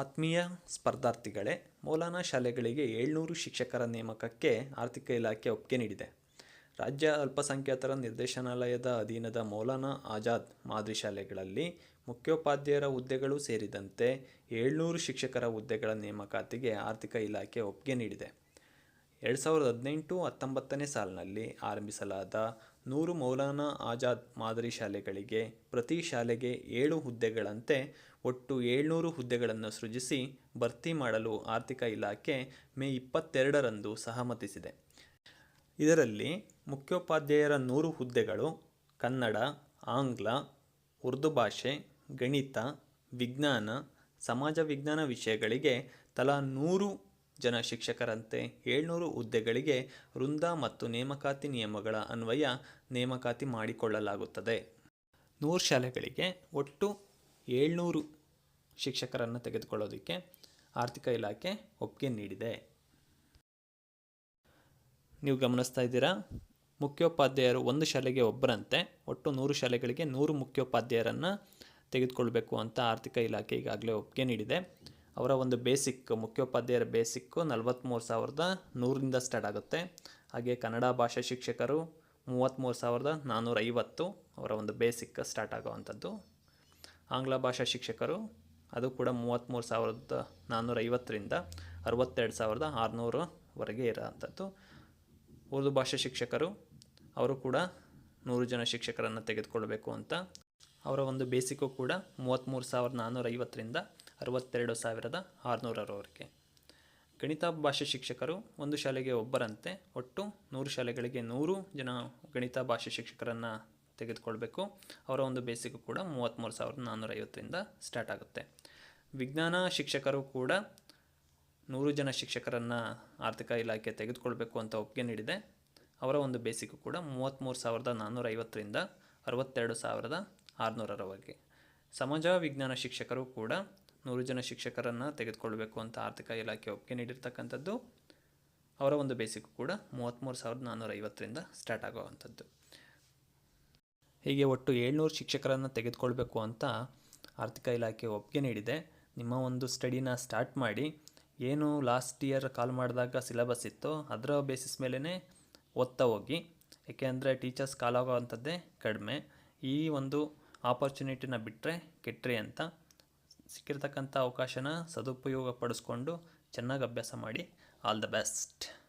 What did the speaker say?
ಆತ್ಮೀಯ ಸ್ಪರ್ಧಾರ್ಥಿಗಳೇ, ಮೌಲಾನಾ ಶಾಲೆಗಳಿಗೆ ಏಳ್ನೂರು ಶಿಕ್ಷಕರ ನೇಮಕಕ್ಕೆ ಆರ್ಥಿಕ ಇಲಾಖೆ ಒಪ್ಪಿಗೆ ನೀಡಿದೆ. ರಾಜ್ಯ ಅಲ್ಪಸಂಖ್ಯಾತರ ನಿರ್ದೇಶನಾಲಯದ ಅಧೀನದ ಮೌಲಾನಾ ಆಜಾದ್ ಮಾದರಿ ಶಾಲೆಗಳಲ್ಲಿ ಮುಖ್ಯೋಪಾಧ್ಯಾಯರ ಹುದ್ದೆಗಳು ಸೇರಿದಂತೆ ಏಳ್ನೂರು ಶಿಕ್ಷಕರ ಹುದ್ದೆಗಳ ನೇಮಕಾತಿಗೆ ಆರ್ಥಿಕ ಇಲಾಖೆ ಒಪ್ಪಿಗೆ ನೀಡಿದೆ. ಎರಡು ಸಾವಿರದ ಹದಿನೆಂಟು ಹತ್ತೊಂಬತ್ತನೇ ಸಾಲಿನಲ್ಲಿ ಆರಂಭಿಸಲಾದ ನೂರು ಮೌಲಾನಾ ಆಜಾದ್ ಮಾದರಿ ಶಾಲೆಗಳಿಗೆ ಪ್ರತಿ ಶಾಲೆಗೆ ಏಳು ಹುದ್ದೆಗಳಂತೆ ಒಟ್ಟು ಏಳ್ನೂರು ಹುದ್ದೆಗಳನ್ನು ಸೃಜಿಸಿ ಭರ್ತಿ ಮಾಡಲು ಆರ್ಥಿಕ ಇಲಾಖೆ ಮೇ ಇಪ್ಪತ್ತೆರಡರಂದು ಸಹಮತಿಸಿದೆ. ಇದರಲ್ಲಿ ಮುಖ್ಯೋಪಾಧ್ಯಾಯರ ನೂರು ಹುದ್ದೆಗಳು ಕನ್ನಡ, ಆಂಗ್ಲ, ಉರ್ದು ಭಾಷೆ, ಗಣಿತ, ವಿಜ್ಞಾನ, ಸಮಾಜ ವಿಜ್ಞಾನ ವಿಷಯಗಳಿಗೆ ತಲಾ ನೂರು ಜನ ಶಿಕ್ಷಕರಂತೆ ಏಳ್ನೂರು ಹುದ್ದೆಗಳಿಗೆ ವೃಂದ ಮತ್ತು ನೇಮಕಾತಿ ನಿಯಮಗಳ ಅನ್ವಯ ನೇಮಕಾತಿ ಮಾಡಿಕೊಳ್ಳಲಾಗುತ್ತದೆ. ನೂರು ಶಾಲೆಗಳಿಗೆ ಒಟ್ಟು ಏಳ್ನೂರು ಶಿಕ್ಷಕರನ್ನು ತೆಗೆದುಕೊಳ್ಳೋದಕ್ಕೆ ಆರ್ಥಿಕ ಇಲಾಖೆ ಒಪ್ಪಿಗೆ ನೀಡಿದೆ. ನೀವು ಗಮನಿಸ್ತಾ ಇದ್ದೀರಾ? ಮುಖ್ಯೋಪಾಧ್ಯಾಯರು ಒಂದು ಶಾಲೆಗೆ ಒಬ್ಬರಂತೆ, ಒಟ್ಟು ನೂರು ಶಾಲೆಗಳಿಗೆ ನೂರು ಮುಖ್ಯೋಪಾಧ್ಯಾಯರನ್ನು ತೆಗೆದುಕೊಳ್ಬೇಕು ಅಂತ ಆರ್ಥಿಕ ಇಲಾಖೆ ಈಗಾಗಲೇ ಒಪ್ಪಿಗೆ ನೀಡಿದೆ. ಅವರ ಒಂದು ಬೇಸಿಕ್ ಮುಖ್ಯೋಪಾಧ್ಯಾಯರ ಬೇಸಿಕ್ಕು ನಲವತ್ತ್ಮೂರು ಸಾವಿರದ ನೂರಿಂದ ಸ್ಟಾರ್ಟ್ ಆಗುತ್ತೆ. ಹಾಗೆ ಕನ್ನಡ ಭಾಷಾ ಶಿಕ್ಷಕರು ಮೂವತ್ತ್ಮೂರು ಸಾವಿರದ ನಾನ್ನೂರೈವತ್ತು ಅವರ ಒಂದು ಬೇಸಿಕ್ ಸ್ಟಾರ್ಟ್ ಆಗೋವಂಥದ್ದು. ಆಂಗ್ಲ ಭಾಷಾ ಶಿಕ್ಷಕರು ಅದು ಕೂಡ ಮೂವತ್ತ್ಮೂರು ಸಾವಿರದ ನಾನ್ನೂರೈವತ್ತರಿಂದ ಅರವತ್ತೆರಡು ಸಾವಿರದ ಆರುನೂರವರೆಗೆ ಇರೋವಂಥದ್ದು. ಉರ್ದು ಭಾಷಾ ಶಿಕ್ಷಕರು ಅವರು ಕೂಡ ನೂರು ಜನ ಶಿಕ್ಷಕರನ್ನು ತೆಗೆದುಕೊಳ್ಬೇಕು ಅಂತ. ಅವರ ಒಂದು ಬೇಸಿಕ್ಕು ಕೂಡ ಮೂವತ್ತ್ಮೂರು ಸಾವಿರದ ನಾನ್ನೂರೈವತ್ತರಿಂದ ಅರವತ್ತೆರಡು ಸಾವಿರದ ಆರುನೂರರವರೆಗೆ. ಗಣಿತ ಭಾಷೆ ಶಿಕ್ಷಕರು ಒಂದು ಶಾಲೆಗೆ ಒಬ್ಬರಂತೆ. ಒಟ್ಟು ನೂರು ಶಾಲೆಗಳಿಗೆ ನೂರು ಜನ ಗಣಿತ ಭಾಷೆ ಶಿಕ್ಷಕರನ್ನು ತೆಗೆದುಕೊಳ್ಬೇಕು. ಅವರ ಒಂದು ಬೇಸಿಕ್ ಕೂಡ ಮೂವತ್ತ್ಮೂರು ಸಾವಿರದ ನಾನ್ನೂರೈವತ್ತರಿಂದ ಸ್ಟಾರ್ಟ್ ಆಗುತ್ತೆ. ವಿಜ್ಞಾನ ಶಿಕ್ಷಕರು ಕೂಡ ನೂರು ಜನ ಶಿಕ್ಷಕರನ್ನು ಆರ್ಥಿಕ ಇಲಾಖೆ ತೆಗೆದುಕೊಳ್ಬೇಕು ಅಂತ ಒಪ್ಪಿಗೆ ನೀಡಿದೆ. ಅವರ ಒಂದು ಬೇಸಿಕ್ ಕೂಡ ಮೂವತ್ತ್ಮೂರು ಸಾವಿರದ ನಾನ್ನೂರೈವತ್ತರಿಂದ ಅರವತ್ತೆರಡು ಸಾವಿರದ ಆರುನೂರರವರೆಗೆ. ಸಮಾಜ ವಿಜ್ಞಾನ ಶಿಕ್ಷಕರು ಕೂಡ ನೂರು ಜನ ಶಿಕ್ಷಕರನ್ನು ತೆಗೆದುಕೊಳ್ಬೇಕು ಅಂತ ಆರ್ಥಿಕ ಇಲಾಖೆ ಒಪ್ಪಿಗೆ ನೀಡಿರ್ತಕ್ಕಂಥದ್ದು. ಅವರ ಒಂದು ಬೇಸಿಕ್ ಕೂಡ ಮೂವತ್ತ್ಮೂರು ಸಾವಿರದ ನಾನ್ನೂರೈವತ್ತರಿಂದ ಸ್ಟಾರ್ಟ್ ಆಗೋವಂಥದ್ದು. ಹೀಗೆ ಒಟ್ಟು ಏಳ್ನೂರು ಶಿಕ್ಷಕರನ್ನು ತೆಗೆದುಕೊಳ್ಬೇಕು ಅಂತ ಆರ್ಥಿಕ ಇಲಾಖೆ ಒಪ್ಪಿಗೆ ನೀಡಿದೆ. ನಿಮ್ಮ ಒಂದು ಸ್ಟಡಿನ ಸ್ಟಾರ್ಟ್ ಮಾಡಿ, ಏನು ಲಾಸ್ಟ್ ಇಯರ್ ಕಾಲ್ ಮಾಡಿದಾಗ ಸಿಲೆಬಸ್ ಇತ್ತು ಅದರ ಬೇಸಿಸ್ ಮೇಲೇ ಓದ್ತಾ ಹೋಗಿ. ಏಕೆಂದರೆ ಟೀಚರ್ಸ್ ಕಾಲ್ ಆಗೋವಂಥದ್ದೇ ಕಡಿಮೆ. ಈ ಒಂದು ಆಪರ್ಚುನಿಟಿನ ಬಿಟ್ಟರೆ ಕೆಟ್ಟರೆ ಅಂತ ಸಿಕ್ಕಿರ್ತಕ್ಕಂಥ ಅವಕಾಶನ ಸದುಪಯೋಗ ಪಡಿಸ್ಕೊಂಡು ಚೆನ್ನಾಗಿ ಅಭ್ಯಾಸ ಮಾಡಿ. All the best